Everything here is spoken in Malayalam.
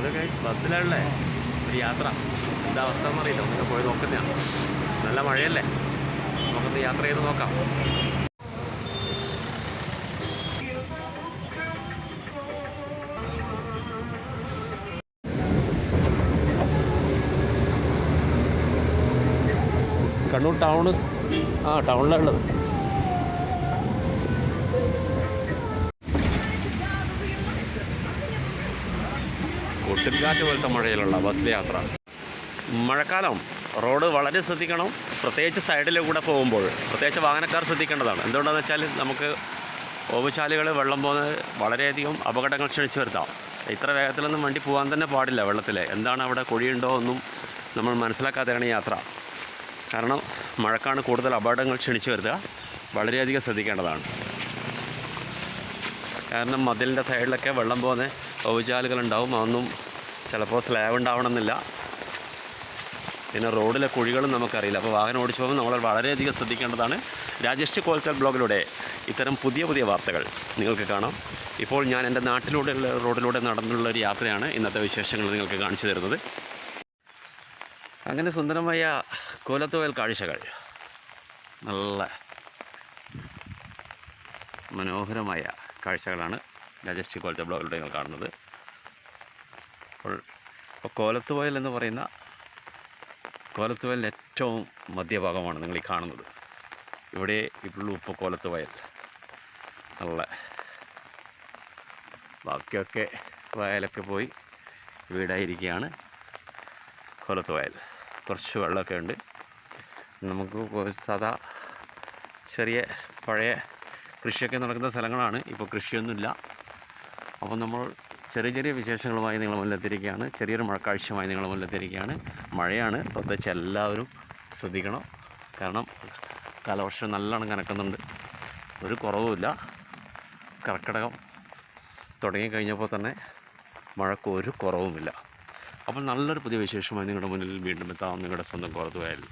Hello guys ബസ്സിലാണല്ലേ? ഒരു യാത്ര. എന്താ അവസ്ഥ എന്നറിയില്ല. ഒന്ന് പോയി നോക്കുന്നതാണ് നല്ല മഴയല്ലേ? നമുക്കൊന്ന് യാത്ര ചെയ്ത് നോക്കാം. കണ്ണൂർ ടൗണ്. ആ ടൗണിലുള്ളത് കൊട്ടിൽക്കാറ്റ് പോലത്തെ മഴയിലുള്ള ബസ് യാത്ര മഴക്കാലം റോഡ് വളരെ ശ്രദ്ധിക്കണം. പ്രത്യേകിച്ച് സൈഡിൽ കൂടെ പോകുമ്പോൾ പ്രത്യേകിച്ച് വാഹനക്കാർ ശ്രദ്ധിക്കേണ്ടതാണ്. എന്തുകൊണ്ടാണെന്ന് വെച്ചാൽ നമുക്ക് ഓവുചാലുകൾ വെള്ളം പോകുന്നത് വളരെയധികം അപകടങ്ങൾ ക്ഷണിച്ചു വരുത്താം. ഇത്ര വേഗത്തിലൊന്നും വണ്ടി പോകാൻ തന്നെ പാടില്ല വെള്ളത്തിൽ. എന്താണ് അവിടെ കുഴിയുണ്ടോ എന്നും നമ്മൾ മനസ്സിലാക്കാതെയാണ് യാത്ര. കാരണം മഴക്കാണ് കൂടുതൽ അപകടങ്ങൾ ക്ഷണിച്ചു വരുത്തുക. വളരെയധികം ശ്രദ്ധിക്കേണ്ടതാണ്. കാരണം മതിലിന്റെ സൈഡിലൊക്കെ വെള്ളം പോകുന്ന ഓവുചാലുകളുണ്ടാവും. അതൊന്നും ചിലപ്പോൾ സ്ലാബ് ഉണ്ടാവണമെന്നില്ല. പിന്നെ റോഡിലെ കുഴികളും നമുക്കറിയില്ല. അപ്പോൾ വാഹനം ഓടിച്ചു പോകുമ്പോൾ നമ്മൾ വളരെയധികം ശ്രദ്ധിക്കേണ്ടതാണ്. രാജേഷ് കോൽച്ചാൽ ബ്ലോഗിലൂടെ ഇത്തരം പുതിയ പുതിയ വാർത്തകൾ നിങ്ങൾക്ക് കാണാം. ഇപ്പോൾ ഞാൻ എന്റെ നാട്ടിലൂടെ റോഡിലൂടെ നടന്നുള്ള ഒരു യാത്രയാണ് ഇന്നത്തെ വിശേഷങ്ങൾ നിങ്ങൾക്ക് കാണിച്ചു തരുന്നത്. അങ്ങനെ സുന്ദരമായ കോലത്തുവയൽ കാഴ്ചകൾ. നല്ല മനോഹരമായ കാഴ്ചകളാണ് രാജേഷ് കോലത്തെ ബ്ലോഗിലൂടെ നിങ്ങൾ കാണുന്നത്. അപ്പോൾ ഇപ്പോൾ കോലത്തുവയൽ എന്ന് പറയുന്ന കോലത്ത് വയലിന്റെ ഏറ്റവും മധ്യഭാഗമാണ് നിങ്ങൾ ഈ കാണുന്നത്. ഇവിടെ ഇപ്പോഴും ഇപ്പോൾ കോലത്തുവയൽ നല്ല ബാക്കിയൊക്കെ വയലൊക്കെ പോയി വീടായിരിക്കുകയാണ് കോലത്തുവയൽ. കുറച്ച് വെള്ളമൊക്കെ ഉണ്ട്. നമുക്ക് സാധാ ചെറിയ പഴയ കൃഷിയൊക്കെ നടക്കുന്ന സ്ഥലങ്ങളാണ്. ഇപ്പോൾ കൃഷിയൊന്നുമില്ല. അപ്പോൾ നമ്മൾ ചെറിയ ചെറിയ വിശേഷങ്ങളുമായി നിങ്ങൾ മുന്നിലെത്തിയിരിക്കുകയാണ്. ചെറിയൊരു മഴക്കാഴ്ചയുമായി നിങ്ങൾ മുന്നിലെത്തിയിരിക്കുകയാണ്. മഴയാണ്. പ്രത്യേകിച്ച് എല്ലാവരും ശ്രദ്ധിക്കണം. കാരണം കാലവർഷം നല്ലോണം കനക്കുന്നുണ്ട്. ഒരു കുറവുമില്ല. കർക്കിടകം തുടങ്ങിക്കഴിഞ്ഞപ്പോൾ തന്നെ മഴക്ക് ഒരു കുറവുമില്ല. അപ്പോൾ നല്ലൊരു പുതിയ വിശേഷമായി നിങ്ങളുടെ മുന്നിൽ വീണ്ടും എത്താം. നിങ്ങളുടെ സ്വന്തം പുറത്തു പോയാൽ